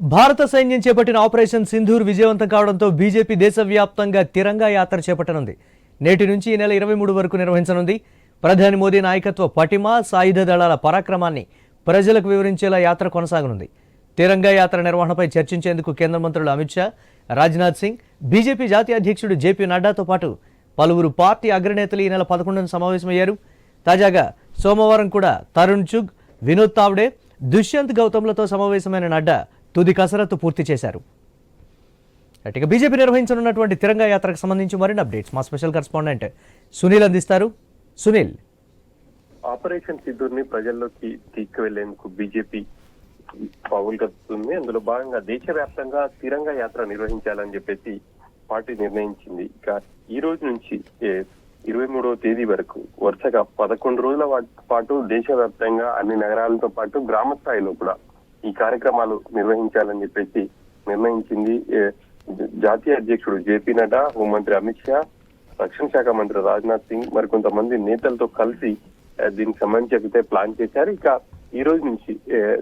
భారత సైన్యం చేపట్టిన ఆపరేషన్ సింధూర్ విజయవంతం కావడంతో బీజేపీ దేశవ్యాప్తంగా తిరంగా యాత్ర చేపట్టనుంది. నేటి నుంచి ఈ నెల ఇరవై మూడు వరకు నిర్వహించనుంది. ప్రధాని మోదీ నాయకత్వ పటిమ సాయుధ దళాల పరాక్రమాన్ని ప్రజలకు వివరించేలా యాత్ర కొనసాగనుంది. తిరంగా యాత్ర నిర్వహణపై చర్చించేందుకు కేంద్ర మంత్రులు అమిత్ షా రాజ్నాథ్ సింగ్ బీజేపీ జాతీయ అధ్యక్షుడు జేపీ నడ్డాతో పాటు పలువురు పార్టీ అగ్రనేతలు ఈ నెల పదకొండున సమావేశమయ్యారు. తాజాగా సోమవారం కూడా తరుణ్ చుగ్ వినోద్ తావ్డే దుష్యంత్ గౌతమ్లతో సమావేశమైన నడ్డా తుది కసరత్తు పూర్తి చేశారు. రైట్, బీజేపీ నిర్వహించనున్నటువంటి తిరంగా యాత్రకు సంబంధించి మరిన్ని అప్డేట్స్. మా స్పెషల్ కరెస్పాండెంట్ సునీల్ అందిస్తారు. సునీల్. ఆపరేషన్ సిద్ధుర్ని ప్రజల్లోకి తీసుకువెళ్ళేందుకు బీజేపీ పావులు అందులో భాగంగా దేశవ్యాప్తంగా తిరంగా యాత్ర నిర్వహించాలని చెప్పేసి పార్టీ నిర్ణయించింది. ఇక ఈ రోజు నుంచి ఇరవై మూడవ తేదీ వరకు వరుసగా పదకొండు రోజుల పాటు దేశవ్యాప్తంగా అన్ని నగరాలతో పాటు గ్రామ స్థాయిలో కూడా ఈ కార్యక్రమాలు నిర్వహించాలని చెప్పేసి నిర్ణయించింది జాతీయ అధ్యక్షుడు జేపీ నడ్డా హోంమంత్రి అమిత్ షా రక్షణ శాఖ మంత్రి రాజ్నాథ్ సింగ్ మరికొంతమంది నేతలతో కలిసి దీనికి సంబంధించి అయితే ప్లాన్ చేశారు. ఇక ఈ రోజు నుంచి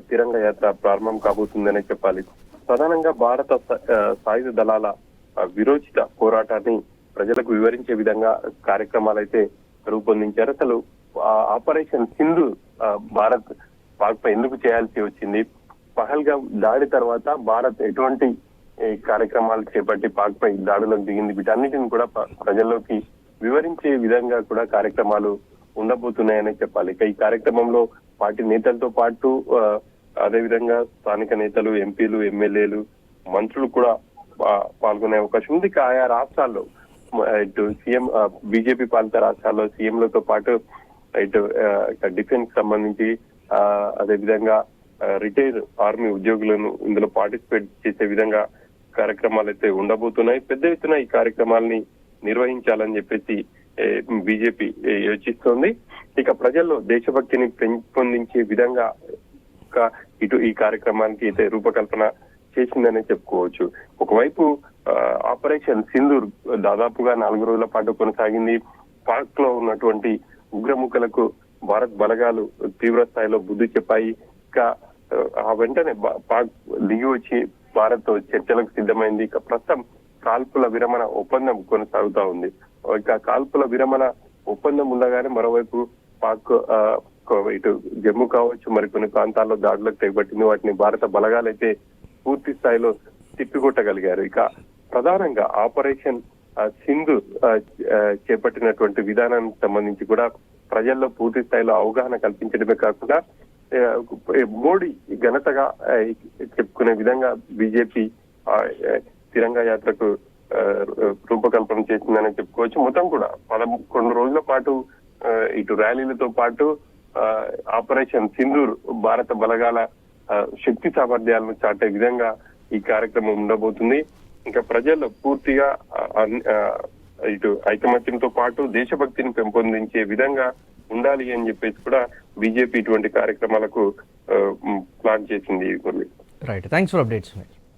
తిరంగ యాత్ర ప్రారంభం కాబోతుందనే చెప్పాలి. ప్రధానంగా భారత సాయుధ దళాల విరోచిత పోరాటాన్ని ప్రజలకు వివరించే విధంగా కార్యక్రమాలు అయితే రూపొందించారు. అసలు ఆ, ఆపరేషన్ సింధు భారత్ పాక్ ఎందుకు చేయాల్సి వచ్చింది? పహల్గా దాడి తర్వాత భారత్ ఎటువంటి కార్యక్రమాలు చేపట్టి పాక్ పై దాడులకు దిగింది? వీటన్నిటిని కూడా ప్రజల్లోకి వివరించే విధంగా కూడా కార్యక్రమాలు ఉండబోతున్నాయని చెప్పాలి. ఇక ఈ కార్యక్రమంలో పార్టీ నేతలతో పాటు అదేవిధంగా స్థానిక నేతలు ఎంపీలు ఎమ్మెల్యేలు మంత్రులు కూడా పాల్గొనే అవకాశం ఉంది. ఆయా రాష్ట్రాల్లో ఇటు సీఎం బీజేపీ పాలిత రాష్ట్రాల్లో సీఎంలతో పాటు ఇటు డిఫెన్స్ సంబంధించి అదే అదేవిధంగా రిటైర్ ఆర్మీ ఉద్యోగులను ఇందులో పార్టిసిపేట్ చేసే విధంగా కార్యక్రమాలు అయితే ఉండబోతున్నాయి. పెద్ద ఎత్తున ఈ కార్యక్రమాలని నిర్వహించాలని చెప్పేసి బీజేపీ యోచిస్తోంది. ఇక ప్రజల్లో దేశభక్తిని పెంపొందించే విధంగా ఇటు ఈ కార్యక్రమానికి అయితే రూపకల్పన చేసిందనే చెప్పుకోవచ్చు. ఒకవైపు ఆ, ఆపరేషన్ సింధూర్ దాదాపుగా నాలుగు రోజుల పాటు కొనసాగింది. పాక్లో ఉన్నటువంటి ఉగ్రముఖలకు భారత్ బలగాలు తీవ్ర స్థాయిలో బుద్ధి చెప్పాయి. ఇంకా ఆ, వెంటనే పాక్ దిగి వచ్చి భారత్ చర్చలకు సిద్ధమైంది. ఇక ప్రస్తుతం కాల్పుల విరమణ ఒప్పందం కొనసాగుతా ఉంది. ఇక కాల్పుల విరమణ ఒప్పందం ఉండగానే మరోవైపు పాక్ ఇటు జమ్మూ కావచ్చు మరికొన్ని ప్రాంతాల్లో దాడులకు తెగబట్టింది. వాటిని భారత బలగాలైతే పూర్తి స్థాయిలో తిప్పికొట్టగలిగారు. ఇక ప్రధానంగా ఆపరేషన్ సింధు చేపట్టినటువంటి విధానానికి సంబంధించి కూడా ప్రజల్లో పూర్తి స్థాయిలో అవగాహన కల్పించడమే కాకుండా మోడీ ఘనతగా చెప్పుకునే విధంగా బీజేపీ తిరంగా యాత్రకు రూపకల్పన చేసిందని చెప్పుకోవచ్చు. మొత్తం కూడా పదకొండు రోజుల పాటు ఇటు ర్యాలీలతో పాటు ఆ, ఆపరేషన్ సింధూర్ భారత బలగాల శక్తి సామర్థ్యాలను చాటే విధంగా ఈ కార్యక్రమం ఉండబోతుంది. ఇంకా ప్రజల్లో పూర్తిగా ఆ, ఇటు ఐకమత్యంతో పాటు దేశభక్తిని పెంపొందించే విధంగా ఉండాలి అని చెప్పేసి కూడా బీజేపీ ఇటువంటి కార్యక్రమాలకు ప్లాన్ చేసింది Murali right thanks for updates